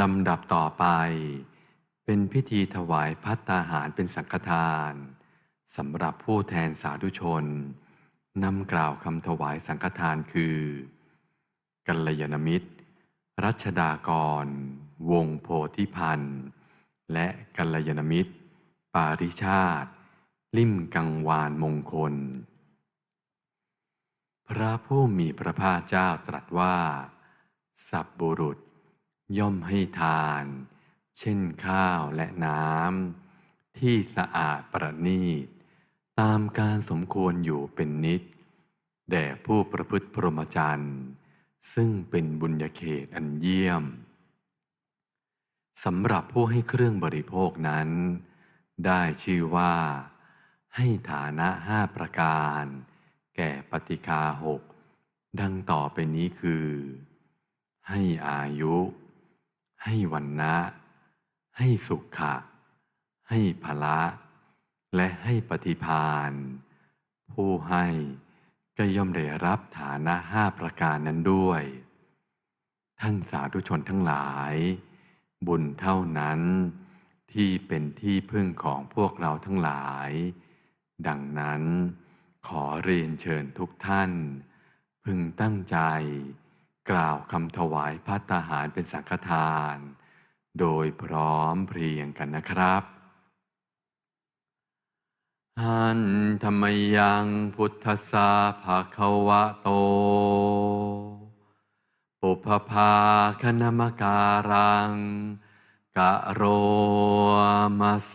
ลำดับต่อไป เป็นพิธีถวายพัตตาหารเป็นสังฆทานสำหรับผู้แทนสาธุชนนำกล่าวคำถวายสังฆทานคือ กัลยาณมิตร รัชดากร วงโพธิพันธ์ และกัลยาณมิตร ปาริชาติ ลิ่มกังวานมงคล พระผู้มีพระภาคเจ้าตรัสว่า สับบุรุษ ย่อมให้ทาน เช่นข้าวและน้ำที่สะอาดประณีต ตามการสมควรอยู่เป็นนิด แด่ผู้ประพฤติพรหมจรรย์ซึ่งเป็นบุญญาเขตอันเยี่ยมสำหรับผู้ให้เครื่องบริโภคนั้น ได้ชื่อว่า ให้ฐานะห้าประการ แก่ปฏิคาหกดังต่อไปนี้คือ ให้อายุ ให้วันนะให้สุขะ ให้พละ และให้ปฏิพานผู้ให้ก็ย่อมได้รับฐานะห้าประการนั้นด้วย ท่านสาธุชนทั้งหลาย บุญเท่านั้น ที่เป็นที่พึ่งของพวกเราทั้งหลาย ดังนั้นขอเรียนเชิญทุกท่าน พึงตั้งใจ กล่าวคำถวายพัตตาหารเป็นสังฆทาน โดยพร้อมเพรียงกันนะครับหันธรรมยังพุทธสาภาควะโต ปุพพาคณมการัง กะโรมาเซ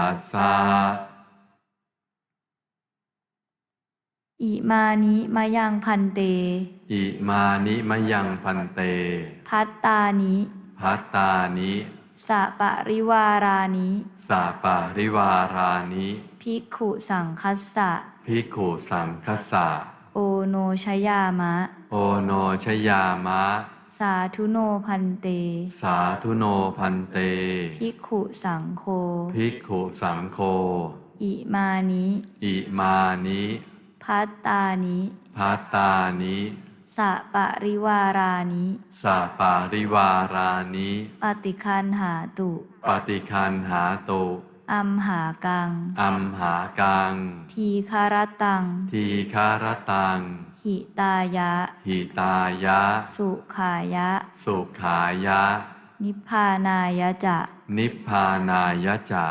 ทธัสสะอิมานิมายังพันเต อิมานิมะยังพันเต พัตตานิพัตตานิสะปะริวารานิสาปาริวารานิภิกขุสังคัสสะ ภิกขุสังคสะโอโนชยามะ โอโนชยามะ สาธุโนพันเต สาธุโนพันเต ภิกขุสังโฆ ภิกขุสังโฆ อิมานิ อิมานิพัตตานิพัตตานิสะปะริวารานิสาปาริวารานิปฏิคันหาตุปฏิคันหาตุอัมหากัง อัมหากัง ทีคารตัง ทีคารตัง หิตายะ หิตายะ สุขายะ สุขายะ นิพพานายะจะ นิพพานายะจะ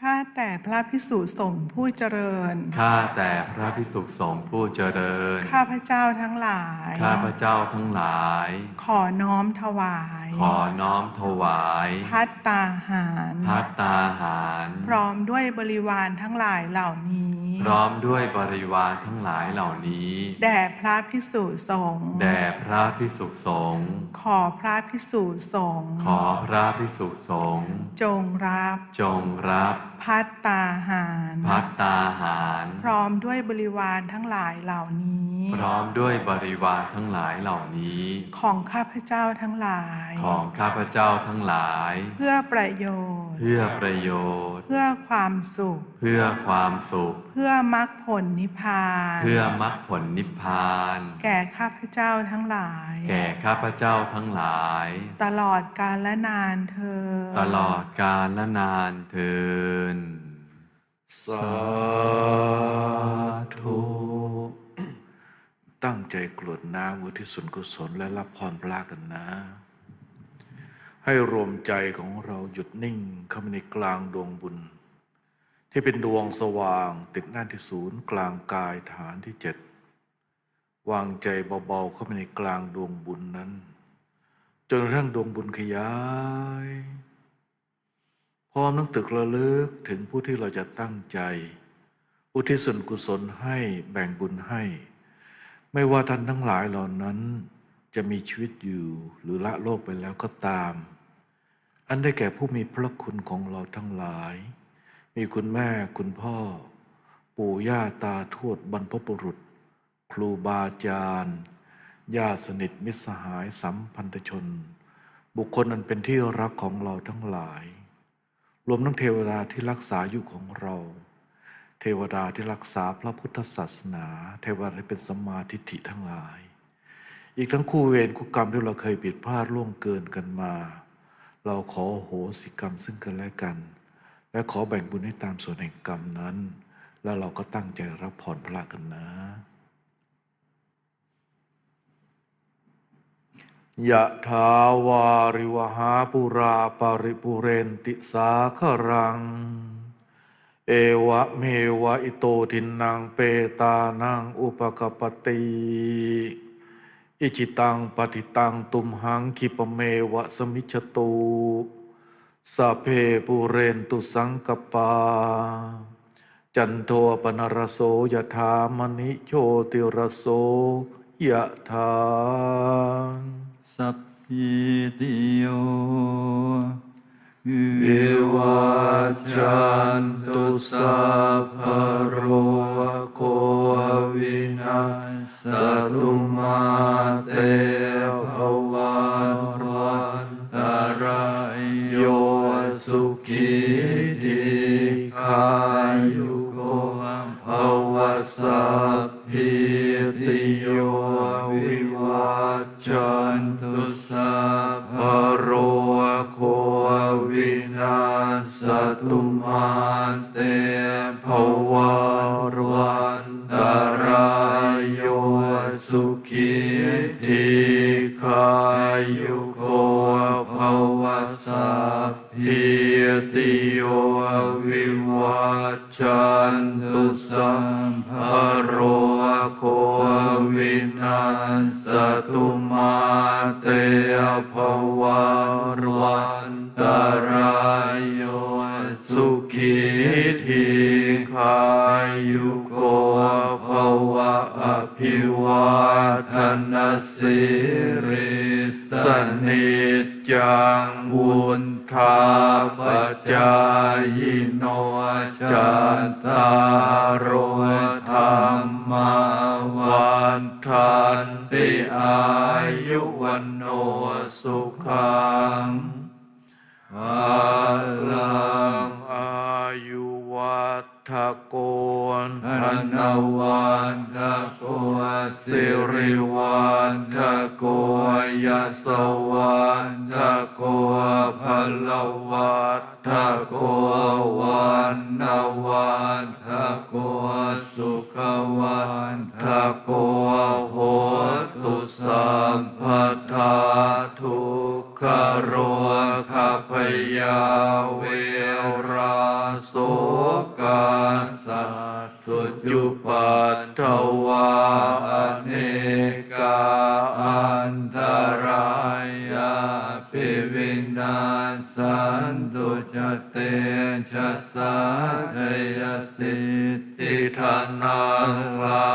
ข้าแต่พระพิสุสงฆ์ผู้เจริญ ข้าแต่พระพิสุสงฆ์ผู้เจริญ ข้าพเจ้าทั้งหลาย ข้าพเจ้าทั้งหลาย ขอน้อมถวาย ขอน้อมถวาย พัตตาหาร พัตตาหาร พร้อมด้วยบริวารทั้งหลายเหล่านี้ พร้อมด้วยบริวารทั้งหลายเหล่านี้ แด่พระพิสุสงฆ์แด่พระพิสุสงฆ์ขอพระพิสุสงฆ์ขอพระพิสุสงฆ์จงรับจงรับพัตตาหาร พัตตาหาร พร้อมด้วยบริวารทั้งหลายเหล่านี้ พร้อมด้วยบริวารทั้งหลายเหล่านี้ ของข้าพเจ้าทั้งหลาย ของข้าพเจ้าทั้งหลาย เพื่อประโยชน์เพื่อประโยชน์ เพื่อความสุข เพื่อความสุข เพื่อมรรคผลนิพพาน เพื่อมรรคผลนิพพาน แก่ข้าพเจ้าทั้งหลาย แก่ข้าพเจ้าทั้งหลาย ตลอดกาลและนานเธอญตลอดกาลและนานเทินสาธุตั้งใจกรวดน้ำอุทิศส่วนกุศลและรับพรพระกันนะ ให้รวมใจของเราหยุดนิ่งเข้าไปในกลางดวงบุญ ที่เป็นดวงสว่างติดหน้าที่ศูนย์กลางกายฐานที่เจ็ดวางใจเบาๆเข้าไปในกลางดวงบุญนั้น จนกระทั่งดวงบุญขยาย พร้อมทั้งตึกระลึกถึงผู้ที่เราจะตั้งใจ อุทิศส่วนกุศลให้แบ่งบุญให้ ไม่ว่าท่านทั้งหลายเหล่านั้น จะมีชีวิตอยู่หรือละโลกไปแล้วก็ตาม อันได้แก่ผู้มีพระคุณของเราทั้งหลาย มีคุณแม่คุณพ่อ ปู่ย่าตาทวดบรรพบุรุษ ครูบาอาจารย์ญาติสนิทมิตรสหายสัมพันธชน บุคคลอันเป็นที่รักของเราทั้งหลาย รวมทั้งเทวดาที่รักษาอยู่ของเรา เทวดาที่รักษาพระพุทธศาสนา เทวดาที่เป็นสมาทิฏฐิทั้งหลาย อีกทั้งคู่เวรคู่กรรมที่เราเคยผิดพลาดล่วงเกินกันมา เราขอโหสิกรรมซึ่งกันและกัน และขอแบ่งบุญให้ตามส่วนแห่งกรรมนั้น แล้วเราก็ตั้งใจรับพรพระกันนะยะถาวาริวหาปุราปาริปุเรนติสาครัง เอวะเมวะอิโตทินังเปตานังอุปกปติ อิจิตังปฏิตังตุมหังคิปะเมวะสมิจฉตุสัพเพปุเรนตุสังกปา จันโทปนรโสยถามณิโชติรโสยะถาสัพพิติโยวิวัจจันตุสัพพะโรโควินาสตุม วิวัจจันตุสัพพะโรโควินาสตุมาเตภวัตวันตรายโยสุขีติขายุโกภวสัพพิติโยวิวัจจัน จายโนจัตตารโอธรรมวันทันติอายุวันโนสุขังอาลังอายุวัฏโกนธนวันท สิริวันทโกยสวันทโกพลวัตทโกวันนวันทโกสุขวันทโกโหตุสัมปทาทุกขโรคพยาเวราโสกาสั ตตุจุปัตถวาอเนกาอันตรายาปิวินาสันตุจเตชะสาชยสิทธิธนังลา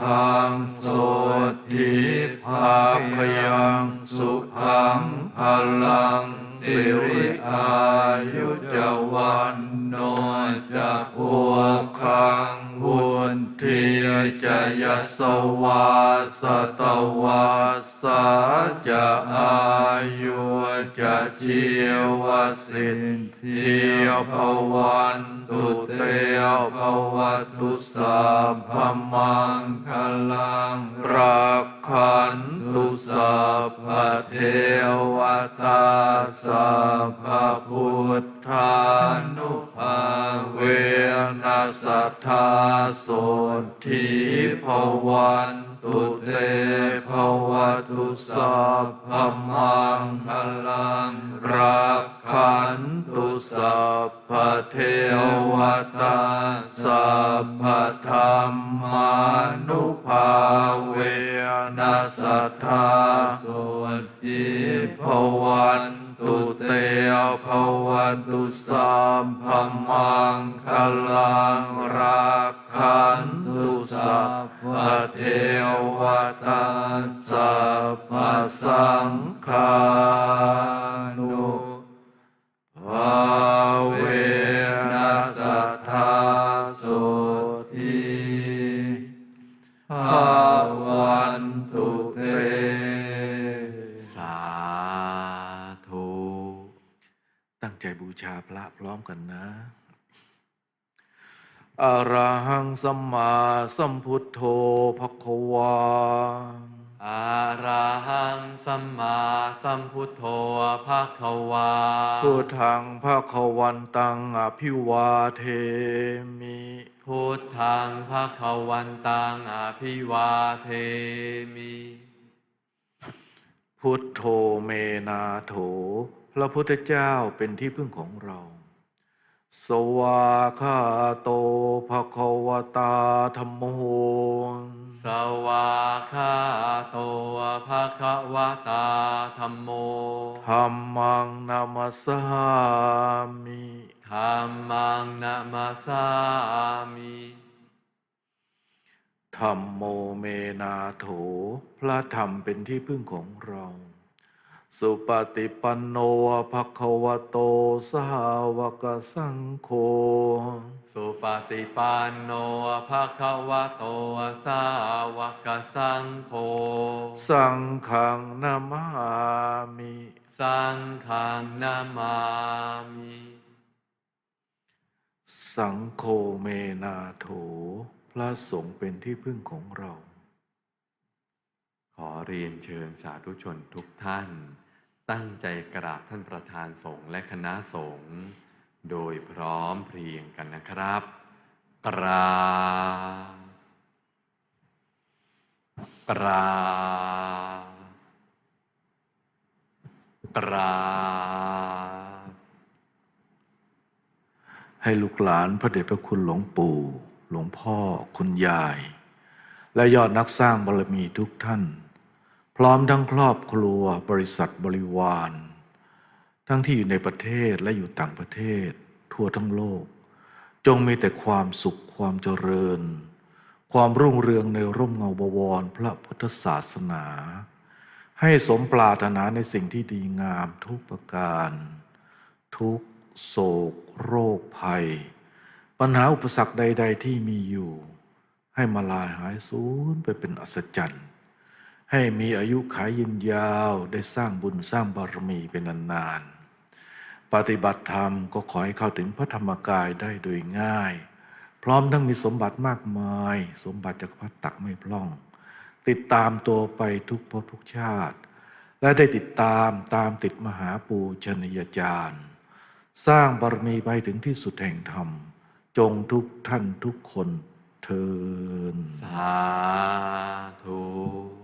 พังโสทิภาคยังสุขังพลังสิริอายุจวันโนจะพวกขัง ยสวาสตวาสาจะอายุจะชีวสิทธิภวันตุเตภวตุสัพพมังคลังรักขันตุสัพพเทวตาสัพพุทธานุ สัทธาโสทิภวันตุเตภวตุสัพพมังคลังรักขันตุสัพพเทวตาสัพพธรรมา อิภวันตุเตภวันตุสามพมังคลังรักขันตุสัพพเทวตาสสัพสังคานุภาเวนัสธาโสติภาวัน พระพร้อมกันนะอะระหังสัมมาสัมพุทโธภควาอะระหังสัมมาสัมพุทโธภะคะวาพุทธังภควันตังอภิวาเทมิพุทธังภะคะวันตังอภิวาเทมิ พุทโธเมนาโถ พระพุทธเจ้าเป็นที่พึ่งของเรา สวาคาโตภควตาธรรมโหสวาคาโตภะคะวะตาธัมโมธรรมังนามัสสามิธัมมังนะมาสามิธรรมโมเมนาโถ พระธรรมเป็นที่พึ่งของเรา สุปฏิปันโนภควโตสาวกสังโฆ สุปฏิปันโนภะคะวะโตสาวกสังโฆ สังฆังนามามิ สังฆังนามามิ สังโฆเมนาโถ พระสงฆ์เป็นที่พึ่งของเรา ขอเรียนเชิญสาธุชนทุกท่าน ตั้งใจกราบท่านประธานสงฆ์และคณะสงฆ์โดยพร้อมเพรียงกันนะครับ กราบกราบกราบให้ลูกหลานพระเดชพระคุณหลวงปู่ หลวงพ่อคุณยาย และยอดนักสร้างบารมีทุกท่าน พร้อมทั้งครอบครัวบริษัทบริวาร ทั้งที่อยู่ในประเทศและอยู่ต่างประเทศ ทั่วทั้งโลก จงมีแต่ความสุขความเจริญ ความรุ่งเรืองในร่มเงาบวรพระพุทธศาสนา ให้สมปรารถนาในสิ่งที่ดีงามทุกประการ ทุกโศก โรคภัย ปัญหาอุปสรรคใด ๆ ที่มีอยู่ ให้มาลายหายสูญไปเป็นอัศจรรย์ ให้มีอายุขายยืนยาวได้สร้างบุญสร้างบารมีเป็นนานๆ ปฏิบัติธรรมก็ขอให้เข้าถึงพระธรรมกายได้โดยง่าย พร้อมทั้งมีสมบัติมากมาย สมบัติจากพระตักไม่พล่อง ติดตามตัวไปทุกภพทุกชาติ และได้ติดตามตามติดมหาปูชนียาจารย์ สร้างบารมีไปถึงที่สุดแห่งธรรม จงทุกท่านทุกคนเทินสาธุ